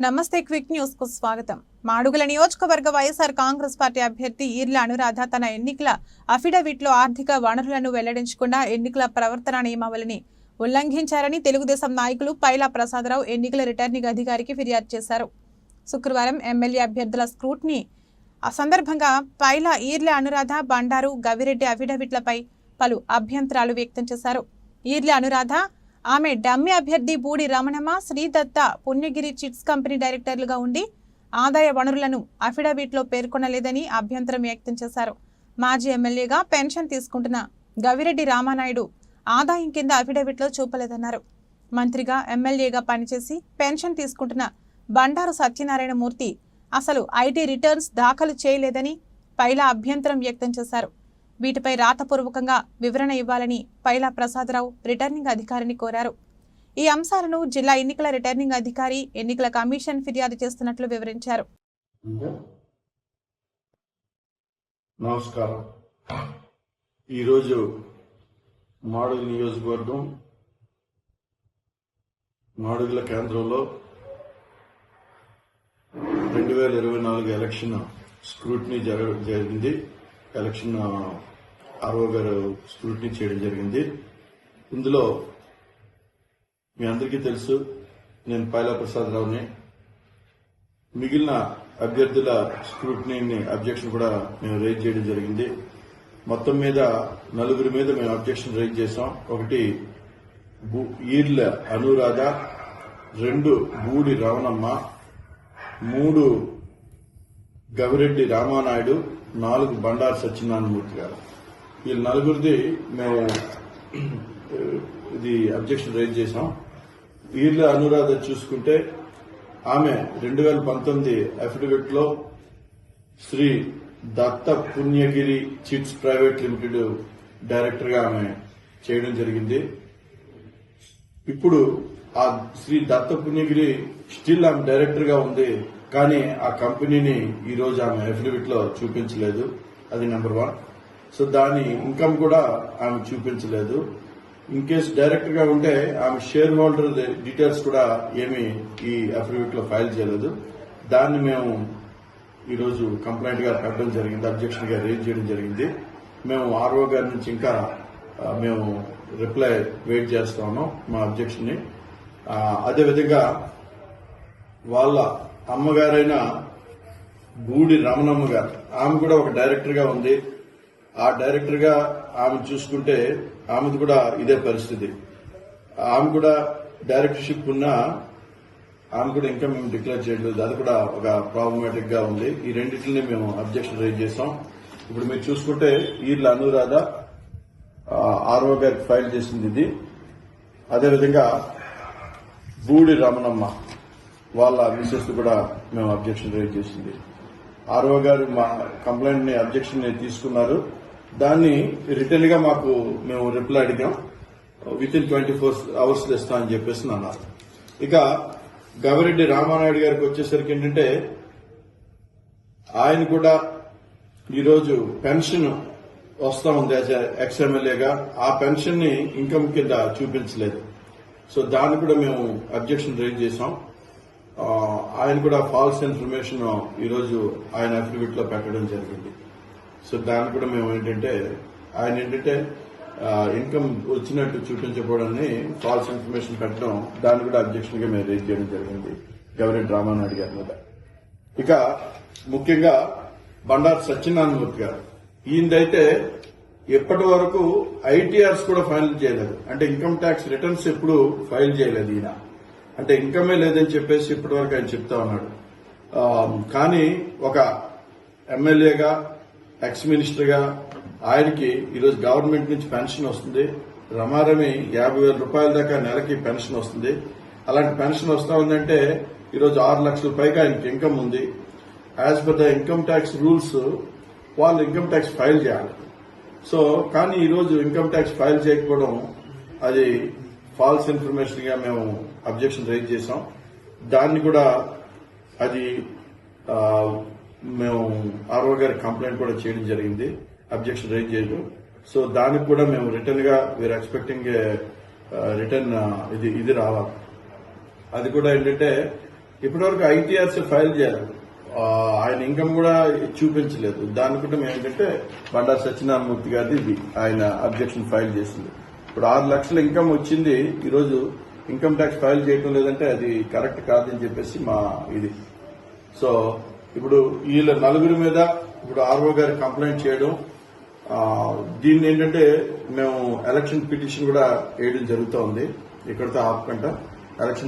నమస్తే క్విక్ న్యూస్కు స్వాగతం. మాడుగుల నియోజకవర్గ వైఎస్ఆర్ కాంగ్రెస్ పార్టీ అభ్యర్థి ఈర్ల అనురాధ తన ఎన్నికల అఫిడవిట్లో ఆర్థిక వనరులను వెల్లడించకుండా ఎన్నికల ప్రవర్తన నియమావళిని ఉల్లంఘించారని తెలుగుదేశం నాయకులు పైలా ప్రసాదరావు ఎన్నికల రిటర్నింగ్ అధికారికి ఫిర్యాదు చేశారు. శుక్రవారం ఎమ్మెల్యే అభ్యర్థుల స్క్రూట్ని ఆ సందర్భంగా పైలా ఈర్ల అనురాధ బండారు గవిరెడ్డి అఫిడవిట్లపై పలు అభ్యంతరాలు వ్యక్తం చేశారు. ఈర్ల అనురాధ ఆమె డమ్మి అభ్యర్థి బూడి రమణమ్మ శ్రీదత్త పుణ్యగిరి చిట్స్ కంపెనీ డైరెక్టర్లుగా ఉండి ఆదాయ వనరులను అఫిడవిట్లో పేర్కొనలేదని అభ్యంతరం వ్యక్తం చేశారు. మాజీ ఎమ్మెల్యేగా పెన్షన్ తీసుకుంటున్న గవిరెడ్డి రామానాయుడు ఆదాయం కింద అఫిడవిట్లో చూపలేదన్నారు. మంత్రిగా ఎమ్మెల్యేగా పనిచేసి పెన్షన్ తీసుకుంటున్న బండారు సత్యనారాయణ మూర్తి అసలు ఐటీ రిటర్న్స్ దాఖలు చేయలేదని పైలా అభ్యంతరం వ్యక్తం చేశారు. వీటిపై రాతపూర్వకంగా వివరణ ఇవ్వాలని పైలా ప్రసాదరావు రిటర్నింగ్ అధికారిని కోరారు. ఈ అంశాలను జిల్లా ఎన్నికల రిటర్నింగ్ అధికారి ఎన్నికల కమిషన్ ఫిర్యాదు చేస్తున్నట్లు వివరించారు. నమస్కారం. ఈరోజు మాడుగు నియోజకవర్గం మాడుగుల కేంద్రంలో రెండు వేల ఇరవై నాలుగు ఎలక్షన్ స్క్రూటినీ జరిగింది. ఎలక్షన్ ఆర్ఓ గారు స్క్రూటినీ చేయడం జరిగింది. ఇందులో మీ అందరికీ తెలుసు నేను పైలా ప్రసాద్ రావుని. మిగిలిన అభ్యర్థుల స్క్రూటినీ అబ్జెక్షన్ కూడా మేము రైజ్ చేయడం జరిగింది. మొత్తం మీద నలుగురి మీద మేము అబ్జెక్షన్ రైజ్ చేశాం. ఒకటి ఈర్ల అనురాధ రెండు బూడి రవణమ్మ మూడు గవిరెడ్డి రామానాయుడు నాలుగు బండారు సత్యనారాయణమూర్తి గారు. వీళ్ళ నలుగురిది మేము ఇది అబ్జెక్షన్ రైజ్ చేశాం. వీళ్ళ అనురాధ చూసుకుంటే ఆమె రెండు వేల పంతొమ్మిది అఫిడవిట్లో Sri Datta Punyagiri chits private limited డైరెక్టర్గా ఆమె చేయడం జరిగింది. ఇప్పుడు ఆ శ్రీ దత్త పుణ్యగిరి స్టిల్ ఆమె డైరెక్టర్గా ఉంది కానీ ఆ కంపెనీని ఈ రోజు ఆమె అఫిడవిట్లో చూపించలేదు. అది నెంబర్ వన్. సో దాని ఇన్కమ్ కూడా ఆమె చూపించలేదు. ఇన్ కేస్ డైరెక్టర్గా ఉంటే ఆమె షేర్ హోల్డర్ డీటెయిల్స్ కూడా ఏమి ఈ అఫిడవిట్లో ఫైల్ చేయలేదు. దాన్ని మేము ఈరోజు కంప్లైంట్గా పెట్టడం జరిగింది అబ్జెక్షన్గా రేజ్ చేయడం జరిగింది. మేము ఆర్ఓ గారి నుంచి ఇంకా మేము రిప్లై వెయిట్ చేస్తాము మా అబ్జెక్షన్ని అదేవిధంగా వాళ్ళ అమ్మగారైన గూడి రమణమ్మ గారు ఆమె కూడా ఒక డైరెక్టర్గా ఉంది. ఆ డైరెక్టర్గా ఆమె చూసుకుంటే ఆమెది కూడా ఇదే పరిస్థితి. ఆమె కూడా డైరెక్టర్షిప్ ఉన్న ఆమె కూడా ఇంకా మేము డిక్లేర్ చేయలేదు అది కూడా ఒక ప్రాబ్లమేటిక్గా ఉంది. ఈ రెండింటిని మేము అబ్జెక్షన్ రైజ్ చేసాం ఇప్పుడు మీరు చూసుకుంటే ఈర్ల అనురాధ ఆర్ఓ గారికి ఫైల్ చేసింది ఇది. అదేవిధంగా బూడి రమణమ్మ వాళ్ళ మిసెస్ కూడా మేము అబ్జెక్షన్ రైజ్ చేసింది. ఆర్ఓ గారు మా కంప్లైంట్ని అబ్జెక్షన్ని తీసుకున్నారు. దాన్ని రిటర్న్గా మాకు మేము రిప్లై అడిగాం. Within twenty four hours ఇస్తా అని చెప్పేసి అన్నారు. ఇక గవిరెడ్డి రామానాయుడు గారికి వచ్చేసరికి ఏంటంటే ఆయన కూడా ఈరోజు పెన్షన్ వస్తా ఉంది యాజ్ ఎక్స్ ఎమ్మెల్యేగా ఆ పెన్షన్ని ఇన్కమ్ కింద చూపించలేదు. సో దాన్ని కూడా మేము అబ్జెక్షన్ రైజ్ చేశాం. ఆయన కూడా ఫాల్స్ ఇన్ఫర్మేషన్ ఈరోజు ఆయన అఫిడవిట్లో పెట్టడం జరిగింది. సో దాన్ని కూడా మేము ఏంటంటే ఆయన ఏంటంటే ఇన్కమ్ వచ్చినట్టు చూపించకపోవడాన్ని ఫాల్స్ ఇన్ఫర్మేషన్ పెట్టడం దాన్ని కూడా అబ్జెక్షన్గా మేము రేజ్ చేయడం జరిగింది. గవర్నర్ రామానాయుడు గారి మీద ఇక ముఖ్యంగా బండారు సత్యనారాయణమూర్తి గారు ఈయనదైతే ఎప్పటి వరకు ఐటీఆర్స్ కూడా ఫైల్ చేయలేదు. అంటే ఇన్కమ్ ట్యాక్స్ రిటర్న్స్ ఎప్పుడు ఫైల్ చేయలేదు ఈయన. అంటే ఇన్కమే లేదని చెప్పేసి ఇప్పటి వరకు ఆయన చెప్తా ఉన్నాడు. కానీ ఒక ఎమ్మెల్యేగా ఎక్స్ మినిస్టర్గా ఆయనకి ఈరోజు గవర్నమెంట్ నుంచి పెన్షన్ వస్తుంది. రమారమి యాభై వేల రూపాయల దాకా నెలకి పెన్షన్ వస్తుంది. అలాంటి పెన్షన్ వస్తా ఉందంటే ఈరోజు ఆరు లక్షల పైగా ఆయనకి ఇన్కమ్ ఉంది. As per the income tax rules వాళ్ళు ఇన్కమ్ ట్యాక్స్ ఫైల్ చేయాలి. సో కానీ ఈరోజు ఇన్కమ్ ట్యాక్స్ ఫైల్ చేయకపోవడం అది ఫాల్స్ ఇన్ఫర్మేషన్గా మేము అబ్జెక్షన్ రైజ్ చేశాం. దాన్ని కూడా అది మేము ఆర్ఓ గారి కంప్లైంట్ కూడా చేయడం జరిగింది. అబ్జెక్షన్ రైజ్ చేయడం. సో దానికి కూడా మేము రిటర్న్గా వీఆర్ ఎక్స్పెక్టింగ్ రిటర్న్ ఇది ఇది రావాలి. అది కూడా ఏంటంటే ఇప్పటివరకు ఐటీఆర్సీ ఫైల్ చేయాలి. ఆయన ఇన్కమ్ కూడా చూపించలేదు. దాని కూడా మేము ఏంటంటే బండారు సత్యనారాయణమూర్తి గారిది ఇది. ఆయన అబ్జెక్షన్ ఫైల్ చేసింది. ఇప్పుడు ఆరు లక్షల ఇన్కమ్ వచ్చింది. ఈరోజు ఇన్కమ్ ట్యాక్స్ ఫైల్ చేయడం లేదంటే అది కరెక్ట్ కాదని చెప్పేసి మా ఇది. సో ఇప్పుడు వీళ్ళ నలుగురి మీద ఇప్పుడు ఆర్ఓ గారు కంప్లైంట్ చేయడం దీన్ని ఏంటంటే మేము ఎలక్షన్ పిటిషన్ కూడా వేయడం జరుగుతూ ఉంది ఇక్కడితో ఆపకుండా ఎలక్షన్